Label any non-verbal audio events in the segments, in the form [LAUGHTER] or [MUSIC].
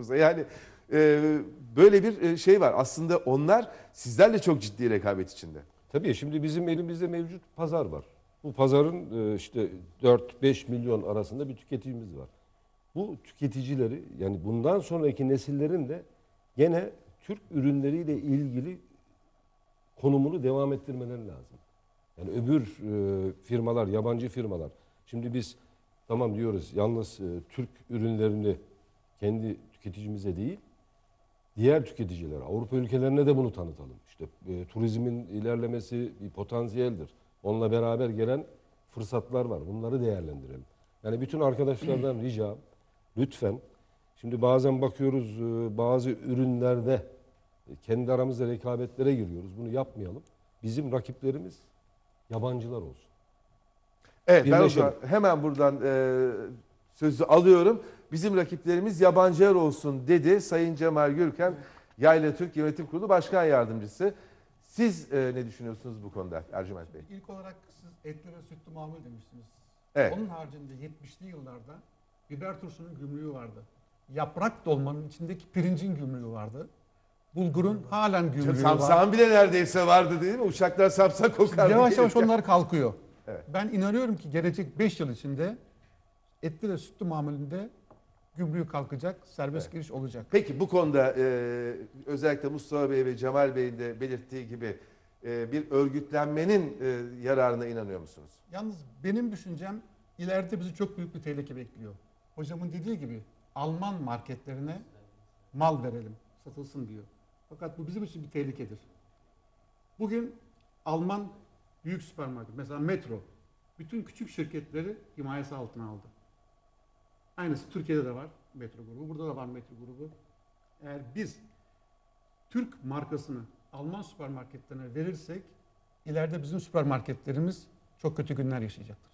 Yani e, böyle bir e, şey var. Aslında onlar sizlerle çok ciddi rekabet içinde. Tabii şimdi bizim elimizde mevcut pazar var. Bu pazarın e, işte 4-5 milyon arasında bir tüketicimiz var. Bu tüketicileri yani bundan sonraki nesillerin de gene Türk ürünleriyle ilgili konumunu devam ettirmeleri lazım. Yani öbür e, firmalar, yabancı firmalar. Şimdi biz tamam diyoruz yalnız e, Türk ürünlerini kendi tüketicimize değil, diğer tüketicilere, Avrupa ülkelerine de bunu tanıtalım. İşte e, turizmin ilerlemesi bir potansiyeldir. Onunla beraber gelen fırsatlar var. Bunları değerlendirelim. Yani bütün arkadaşlardan [CLEARS THROAT] ricam lütfen şimdi bazen bakıyoruz e, bazı ürünlerde e, kendi aramızda rekabetlere giriyoruz. Bunu yapmayalım. Bizim rakiplerimiz yabancılar olsun. Evet ben o Birleşelim. zaman hemen buradan e, sözü alıyorum. Bizim rakiplerimiz yabancılar olsun dedi Sayın Cemal Gürken, Yayla Türk Yönetim Kurulu Başkan Yardımcısı. Siz e, ne düşünüyorsunuz bu konuda Ercüment Bey? İlk olarak siz etli ve sütlü mamul demiştiniz. Evet. Onun haricinde 70'li yıllarda biber turşunun gümrüğü vardı. Yaprak dolmanın içindeki pirincin gümrüğü vardı. Bulgurun halen gümrüğü var. Samsağın bile neredeyse vardı değil mi? Uçaklar samsak kokar. Yavaş yavaş onlar kalkıyor. Evet. Ben inanıyorum ki gelecek 5 yıl içinde etli ve sütlü mamulünde gümrüğü kalkacak, serbest giriş olacak. Peki bu konuda e, özellikle Mustafa Bey ve Cemal Bey'in de belirttiği gibi e, bir örgütlenmenin e, yararına inanıyor musunuz? Yalnız benim düşüncem ileride bizi çok büyük bir tehlike bekliyor. Hocamın dediği gibi Alman marketlerine mal verelim, satılsın diyor. Fakat bu bizim için bir tehlikedir. Bugün Alman büyük süpermarket, mesela Metro, bütün küçük şirketleri himayesi altına aldı. Aynısı Türkiye'de de var Metro grubu, burada da var Metro grubu. Eğer biz Türk markasını Alman süpermarketlerine verirsek ileride bizim süpermarketlerimiz çok kötü günler yaşayacaktır.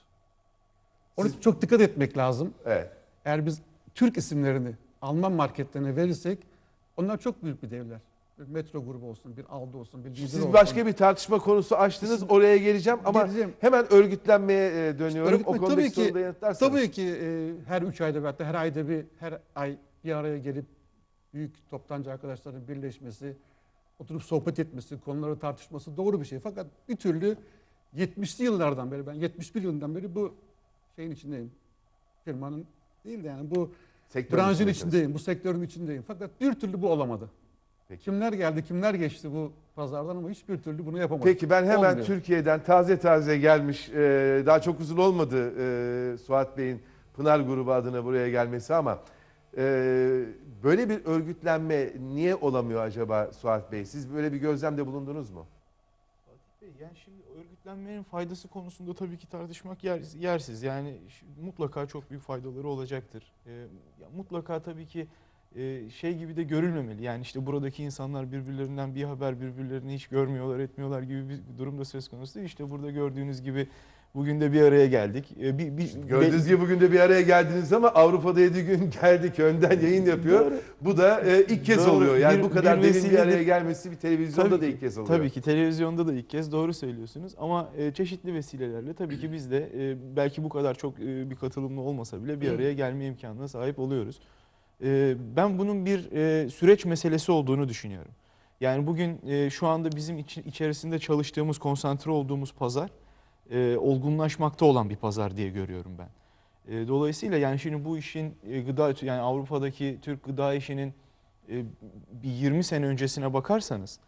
Onun için çok dikkat etmek lazım. Evet. Eğer biz Türk isimlerini Alman marketlerine verirsek onlar çok büyük bir devler. Bir Metro grubu olsun, bir Aldo olsun, bir Lidl Siz olsun. başka bir tartışma konusu açtınız. Siz- Oraya geleceğim ama Geleceğim. hemen örgütlenmeye e, dönüyorum. Örgütme- o konudaki tabii ki- yanıtlarsanız. Tabii ki e, her üç ayda veyahut da her ayda bir her ay bir araya gelip büyük toptancı arkadaşların birleşmesi, oturup sohbet etmesi, konuları tartışması doğru bir şey. Fakat bir türlü 70'li yıllardan beri ben 71 yılından beri bu şeyin içindeyim. Firmanın değil de yani bu Sektörün branşın içindeyim, bu sektörün içindeyim. Fakat bir türlü bu olamadı. Peki. Kimler geldi, kimler geçti bu pazardan ama hiçbir türlü bunu yapamadı. Peki ben hemen Olmuyor. Türkiye'den taze taze gelmiş, e, daha çok uzun olmadı e, Suat Bey'in Pınar grubu adına buraya gelmesi ama e, böyle bir örgütlenme niye olamıyor acaba Suat Bey? Siz böyle bir gözlemde bulundunuz mu? Fatih Bey, Yani şimdi örgütlenmenin faydası konusunda tabii ki tartışmak yer, yersiz. Yani mutlaka çok büyük faydaları olacaktır. Ya mutlaka tabii ki e, şey gibi de görülmemeli. Yani işte buradaki insanlar birbirlerinden bir haber birbirlerini hiç görmüyorlar, etmiyorlar gibi bir durum da söz konusu değil. İşte burada gördüğünüz gibi bugün de bir araya geldik. Ee, bir, bir, Gördüğünüz gibi bugün de bir araya geldiniz ama Avrupa'da 7 gün [LAUGHS] geldik önden yayın yapıyor. Doğru. Bu da e, ilk kez Doğru. oluyor. Yani Bir- bu kadar bir derin bir araya gelmesi bir televizyonda Tabii da ilk kez oluyor. Tabii ki televizyonda da ilk kez doğru söylüyorsunuz ama e, çeşitli vesilelerle tabii ki biz de e, belki bu kadar çok e, bir katılımlı olmasa bile bir araya gelme imkanına sahip oluyoruz. E, ben bunun bir e, süreç meselesi olduğunu düşünüyorum. Yani bugün e, şu anda bizim içerisinde çalıştığımız, konsantre olduğumuz pazar e, olgunlaşmakta olan bir pazar diye görüyorum ben. Dolayısıyla yani şimdi bu işin gıda yani Avrupa'daki Türk gıda işinin bir 20 sene öncesine bakarsanız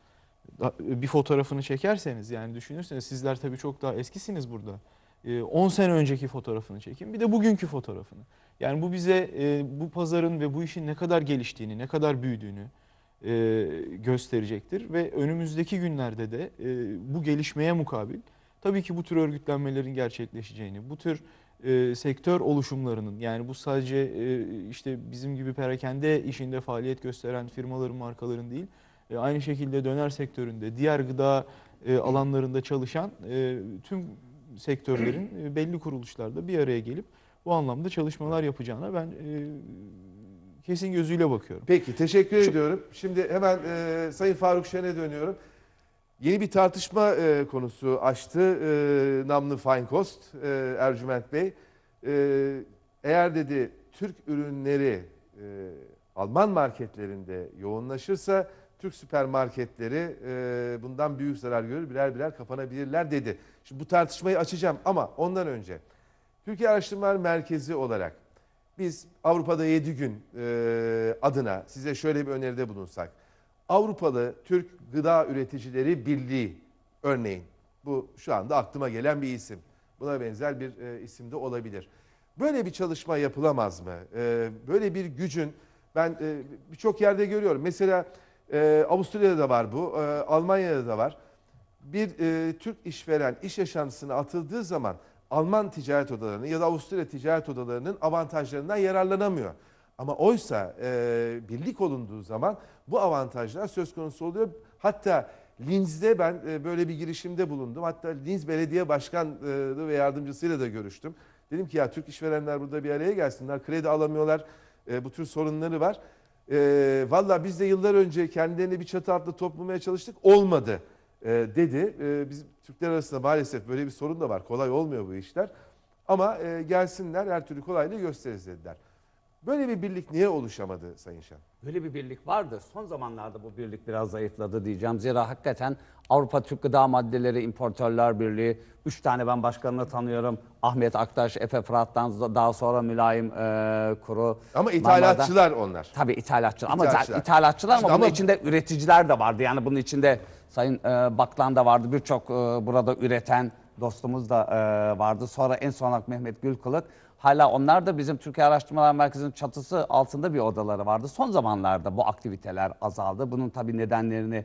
bir fotoğrafını çekerseniz yani düşünürseniz sizler tabii çok daha eskisiniz burada. E, 10 sene önceki fotoğrafını çekin bir de bugünkü fotoğrafını. Yani bu bize e, bu pazarın ve bu işin ne kadar geliştiğini, ne kadar büyüdüğünü e, gösterecektir. Ve önümüzdeki günlerde de e, bu gelişmeye mukabil tabii ki bu tür örgütlenmelerin gerçekleşeceğini, bu tür sektör oluşumlarının yani bu sadece işte bizim gibi perakende işinde faaliyet gösteren firmaların, markaların değil, aynı şekilde döner sektöründe, diğer gıda alanlarında çalışan tüm sektörlerin e, belli kuruluşlarda bir araya gelip bu anlamda çalışmalar yapacağına ben e, kesin gözüyle bakıyorum. Peki teşekkür Şu- ediyorum. Şimdi hemen e, Sayın Faruk Şen'e dönüyorum. Yeni bir tartışma e, konusu açtı e, namlı Feinkost e, Ercüment Bey. E, eğer dedi Türk ürünleri e, Alman marketlerinde yoğunlaşırsa Türk süpermarketleri e, bundan büyük zarar görür birer birer kapanabilirler dedi. Şimdi bu tartışmayı açacağım ama ondan önce Türkiye Araştırmalar Merkezi olarak biz Avrupa'da 7 gün e, adına size şöyle bir öneride bulunsak. Avrupalı Türk Gıda Üreticileri Birliği örneğin bu şu anda aklıma gelen bir isim. Buna benzer bir e, isim de olabilir. Böyle bir çalışma yapılamaz mı? E, böyle bir gücün ben e, birçok yerde görüyorum. Mesela e, Avusturya'da da var bu, e, Almanya'da da var. Bir e, Türk işveren iş yaşantısına atıldığı zaman Alman ticaret odalarının ya da Avusturya ticaret odalarının avantajlarından yararlanamıyor. Ama oysa e, birlik olunduğu zaman bu avantajlar söz konusu oluyor. Hatta Linz'de ben e, böyle bir girişimde bulundum. Hatta Linz Belediye Başkanı ve yardımcısıyla da görüştüm. Dedim ki ya Türk işverenler burada bir araya gelsinler. Kredi alamıyorlar. E, bu tür sorunları var. E, Valla biz de yıllar önce kendilerini bir çatı altında toplamaya çalıştık. Olmadı e, dedi. E, bizim Türkler arasında maalesef böyle bir sorun da var. Kolay olmuyor bu işler. Ama e, gelsinler her türlü kolaylığı gösteririz dediler. Böyle bir birlik niye oluşamadı Sayın Şen? Böyle bir birlik vardı. Son zamanlarda bu birlik biraz zayıfladı diyeceğim. Zira hakikaten Avrupa Türk Gıda Maddeleri İmportörler Birliği, üç tane ben başkanını tanıyorum. Ahmet Aktaş, Efe Fırat'tan daha sonra Mülayim e, Kuru. Ama Marmara'da- ithalatçılar onlar. Tabii ithalatçı ama İthalatçılar. zaten ithalatçılar İşte ama bunun ama- içinde üreticiler de vardı. Yani bunun içinde Sayın e, Baklan da vardı. Birçok e, burada üreten dostumuz da e, vardı. Sonra en son olarak Mehmet Gülkılık. Hala onlar da bizim Türkiye Araştırmalar Merkezi'nin çatısı altında bir odaları vardı. Son zamanlarda bu aktiviteler azaldı. Bunun tabii nedenlerini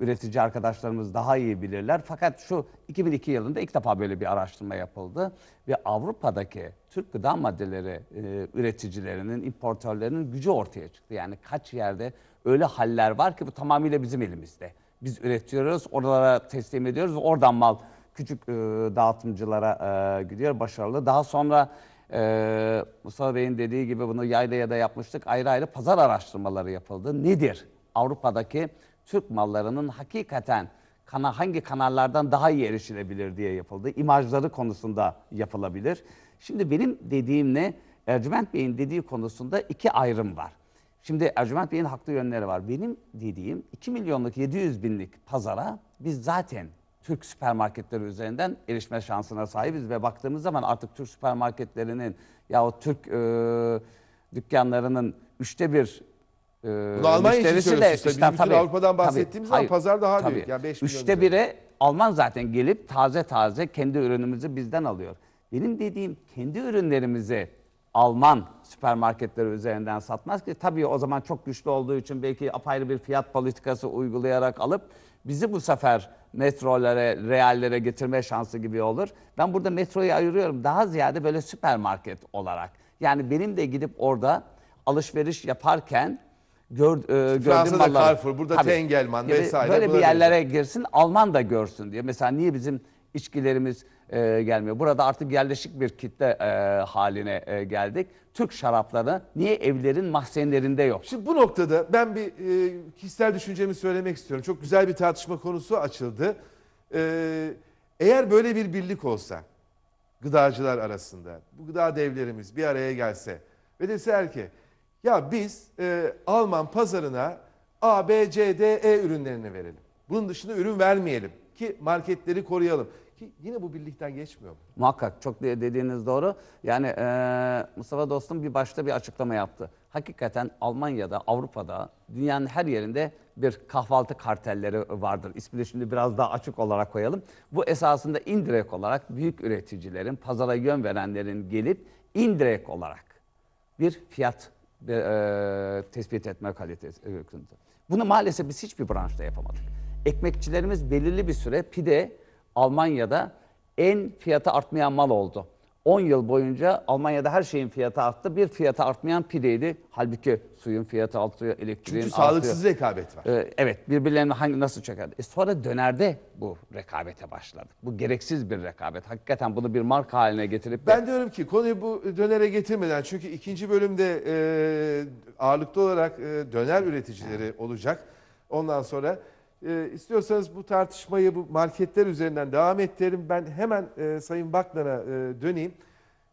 üretici arkadaşlarımız daha iyi bilirler. Fakat şu 2002 yılında ilk defa böyle bir araştırma yapıldı ve Avrupa'daki Türk gıda maddeleri e, üreticilerinin, importörlerinin gücü ortaya çıktı. Yani kaç yerde öyle haller var ki bu tamamıyla bizim elimizde. Biz üretiyoruz, oralara teslim ediyoruz oradan mal küçük e, dağıtımcılara e, gidiyor, başarılı. Daha sonra e, Mustafa Bey'in dediği gibi bunu yaylaya da yapmıştık. Ayrı ayrı pazar araştırmaları yapıldı. Nedir? Avrupa'daki Türk mallarının hakikaten kana, hangi kanallardan daha iyi erişilebilir diye yapıldı. İmajları konusunda yapılabilir. Şimdi benim dediğim ne? Ercüment Bey'in dediği konusunda iki ayrım var. Şimdi Ercüment Bey'in haklı yönleri var. Benim dediğim 2 milyonluk 700 binlik pazara biz zaten Türk süpermarketleri üzerinden erişme şansına sahibiz ve baktığımız zaman artık Türk süpermarketlerinin yahut Türk e, dükkanlarının üçte bir e, Bunu Almanya için söylüyorsunuz tabii. işte Biz bütün Avrupa'dan tabii, bahsettiğimiz zaman hayır, pazar daha tabii. büyük. Yani beş milyon Üçte üzerinde. biri Alman zaten gelip taze taze kendi ürünümüzü bizden alıyor. Benim dediğim kendi ürünlerimizi Alman süpermarketleri üzerinden satmaz ki tabii o zaman çok güçlü olduğu için belki apayrı bir fiyat politikası uygulayarak alıp bizi bu sefer metrolere, reallere getirme şansı gibi olur. Ben burada metroyu ayırıyorum daha ziyade böyle süpermarket olarak. Yani benim de gidip orada alışveriş yaparken gör, e, gördüğüm Fransa'da malları- Carrefour, burada Tabii. Tengelman vesaire Böyle bir yerlere girsin, Alman da görsün diye. Mesela niye bizim içkilerimiz e, gelmiyor? Burada artık yerleşik bir kitle e, haline e, geldik. Türk şarapları niye evlerin mahzenlerinde yok? Şimdi bu noktada ben bir e, kişisel düşüncemi söylemek istiyorum. Çok güzel bir tartışma konusu açıldı. E, eğer böyle bir birlik olsa gıdacılar arasında, bu gıda devlerimiz bir araya gelse ve deseler ki ya biz e, Alman pazarına A, B, C, D, E ürünlerini verelim. Bunun dışında ürün vermeyelim ki marketleri koruyalım. Ki yine bu birlikten geçmiyor mu? Muhakkak çok de- dediğiniz doğru. Yani e, Mustafa dostum bir başta bir açıklama yaptı. Hakikaten Almanya'da, Avrupa'da, dünyanın her yerinde bir kahvaltı kartelleri vardır. İsmini şimdi biraz daha açık olarak koyalım. Bu esasında indirekt olarak büyük üreticilerin, pazara yön verenlerin gelip indirekt olarak bir fiyat e, tespit etme kalitesi. e. Bunu maalesef biz hiçbir branşta yapamadık. Ekmekçilerimiz belirli bir süre pide Almanya'da en fiyatı artmayan mal oldu. 10 yıl boyunca Almanya'da her şeyin fiyatı arttı. Bir fiyatı artmayan pideydi. Halbuki suyun fiyatı artıyor, elektriğin Çünkü artıyor. sağlıksız rekabet var. Ee, evet birbirlerini hangi nasıl çeker? E sonra dönerde bu rekabete başladı. Bu gereksiz bir rekabet. Hakikaten bunu bir marka haline getirip de- Ben diyorum ki konuyu bu dönere getirmeden çünkü ikinci bölümde e, ağırlıklı olarak e, döner üreticileri olacak. Ondan sonra e, istiyorsanız bu tartışmayı bu marketler üzerinden devam ettirelim. Ben hemen e, Sayın Baklan'a e, döneyim.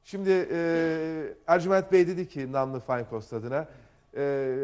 Şimdi e, Ercüment Bey dedi ki namlı Coast adına e,